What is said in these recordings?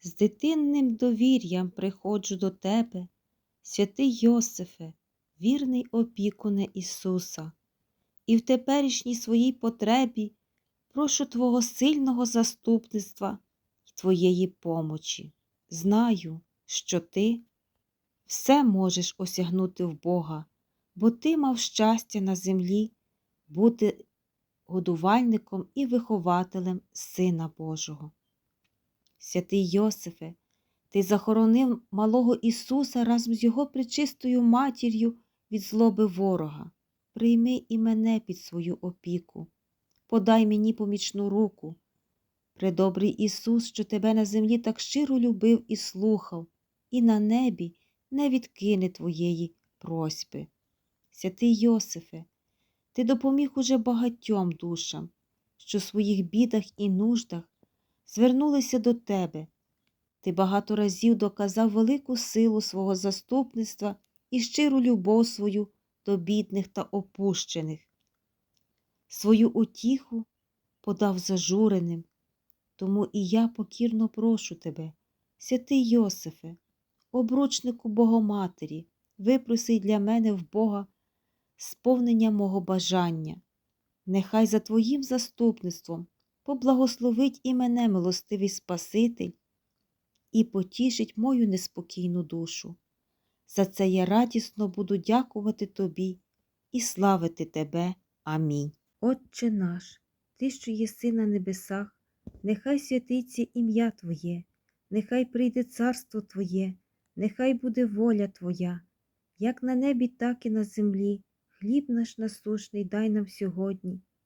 З дитинним довір'ям приходжу до тебе, святий Йосифе, вірний опікуне Ісуса, і в теперішній своїй потребі прошу Твого сильного заступництва і Твоєї помочі. Знаю, що Ти все можеш осягнути в Бога, бо Ти мав щастя на землі бути годувальником і вихователем Сина Божого. Святий Йосифе, ти захоронив малого Ісуса разом з його причистою матір'ю від злоби ворога. Прийми і мене під свою опіку, подай мені помічну руку. Предобрий Ісус, що тебе на землі так щиро любив і слухав, і на небі не відкине твоєї просьби. Святий Йосифе, ти допоміг уже багатьом душам, що в своїх бідах і нуждах звернулися до тебе. Ти багато разів доказав велику силу свого заступництва і щиру любов свою до бідних та опущених. Свою утіху подав зажуреним, тому і я покірно прошу тебе, святий Йосифе, обручнику Богоматері, випроси для мене в Бога сповнення мого бажання. Нехай за Твоїм заступництвом поблагословить і мене милостивий Спаситель і потішить мою неспокійну душу. За це я радісно буду дякувати Тобі і славити Тебе. Амінь. Отче наш, Ти, що єси на небесах, нехай святиться ім'я Твоє, нехай прийде царство Твоє, нехай буде воля Твоя, як на небі, так і на землі. Хліб наш насушний дай нам сьогодні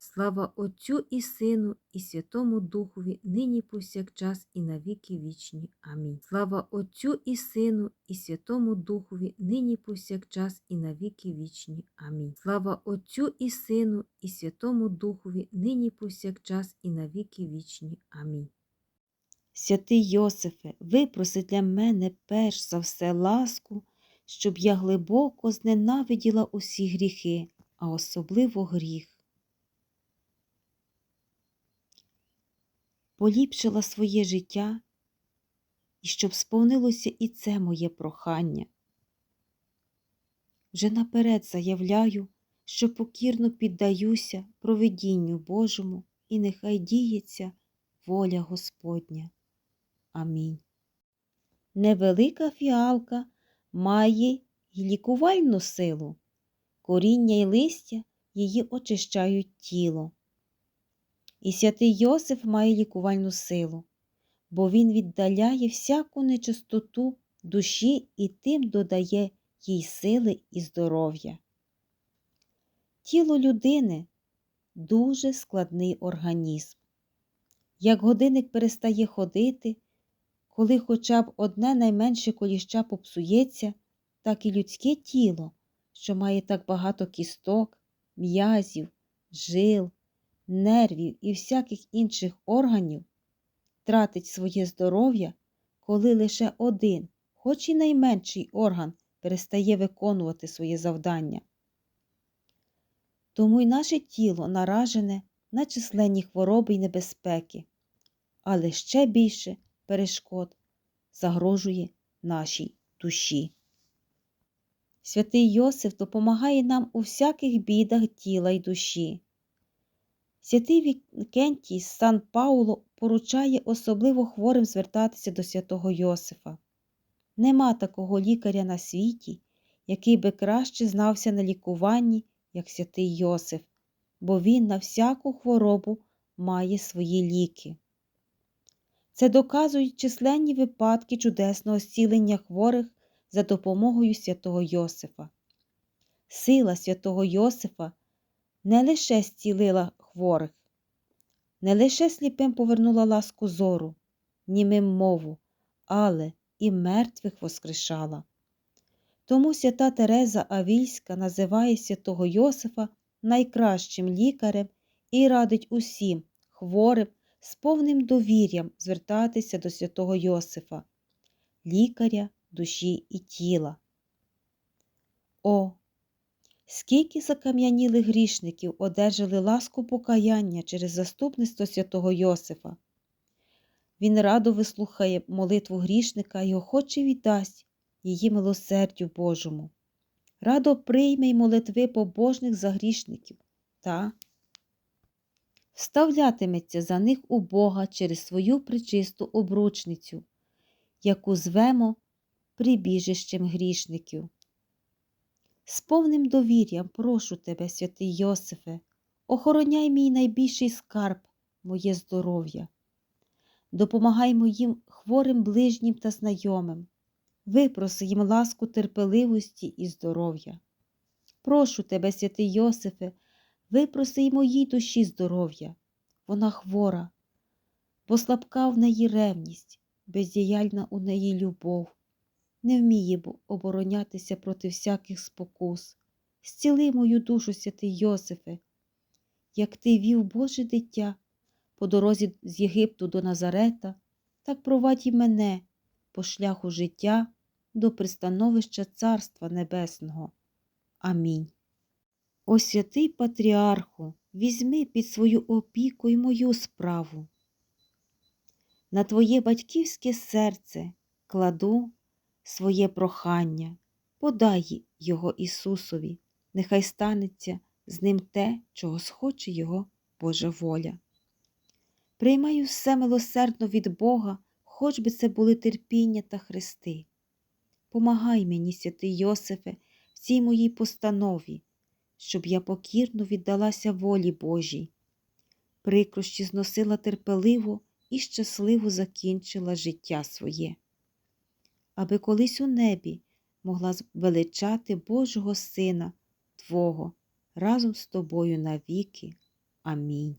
Слава Отцю і Сину, і Святому Духові, нині повсякчас, і навіки вічні. Амінь. Слава Отцю і Сину, і Святому Духові, нині повсякчас, і навіки вічні. Амінь. Слава Отцю і Сину, і Святому Духові, нині повсякчас, і навіки вічні. Амінь. Святий Йосифе, випроси для мене перш за все ласку, щоб я глибоко зненавиділа усі гріхи, а особливо гріх. Поліпшила своє життя і щоб сповнилося і це моє прохання. Вже наперед заявляю, що покірно піддаюся провидінню Божому, і нехай діється воля Господня. Амінь. Невелика фіалка має й лікувальну силу, коріння й листя її очищають тіло. І святий Йосиф має лікувальну силу, бо він віддаляє всяку нечистоту душі і тим додає їй сили і здоров'я. Тіло людини дуже складний організм. як годинник перестає ходити, коли хоча б одне найменше коліща попсується, так і людське тіло, що має так багато кісток, м'язів, жил, нервів і всяких інших органів, тратить своє здоров'я, коли лише один, хоч і найменший орган, перестає виконувати своє завдання. Тому й наше тіло наражене на численні хвороби й небезпеки, але ще більше перешкод загрожує нашій душі. Святий Йосиф допомагає нам у всяких бідах тіла й душі. Святий Вікентій з Сан Пауло поручає особливо хворим звертатися до святого Йосифа. Нема такого лікаря на світі, який би краще знався на лікуванні, як святий Йосиф, бо він на всяку хворобу має свої ліки. Це доказують численні випадки чудесного зцілення хворих за допомогою святого Йосифа. Сила святого Йосифа не лише зцілила хворих, не лише сліпим повернула ласку зору, німим мову, але і мертвих воскрешала. Тому свята Тереза Авільська називає святого Йосифа найкращим лікарем і радить усім хворим з повним довір'ям звертатися до святого Йосифа, лікаря душі і тіла. О, скільки закам'янілих грішників одержали ласку покаяння через заступництво святого Йосифа. Він радо вислухає молитву грішника і охоче віддасть її милосердю Божому. Радо прийме й молитви побожних за грішників та вставлятиметься за них у Бога через свою причисту обручницю, яку звемо прибіжищем грішників. З повним довір'ям прошу тебе, святий Йосифе, охороняй мій найбільший скарб, моє здоров'я. Допомагай моїм хворим ближнім та знайомим, випроси їм ласку терпеливості і здоров'я. Прошу тебе, святий Йосифе, випроси й моїй душі здоров'я. Вона хвора, бо слабка в неї ревність, бездіяльна у неї любов, не вміє оборонятися проти всяких спокус. Зціли мою душу, святий Йосифе, як ти вів Боже дитя по дорозі з Єгипту до Назарета, так провадь і мене по шляху життя до пристановища Царства Небесного. Амінь. О святий Патріарху, візьми під свою опіку й мою справу. На твоє батьківське серце кладу своє прохання, подай його Ісусові, нехай станеться з ним те, чого схоче Його Божа воля. Приймаю все милосердно від Бога, хоч би це були терпіння та хрести. Помагай мені, святий Йосифе, в цій моїй постанові, щоб я покірно віддалася волі Божій, прикрощі зносила терпеливо і щасливо закінчила життя своє, аби колись у небі могла величати Божого Сина Твого разом з тобою навіки. Амінь.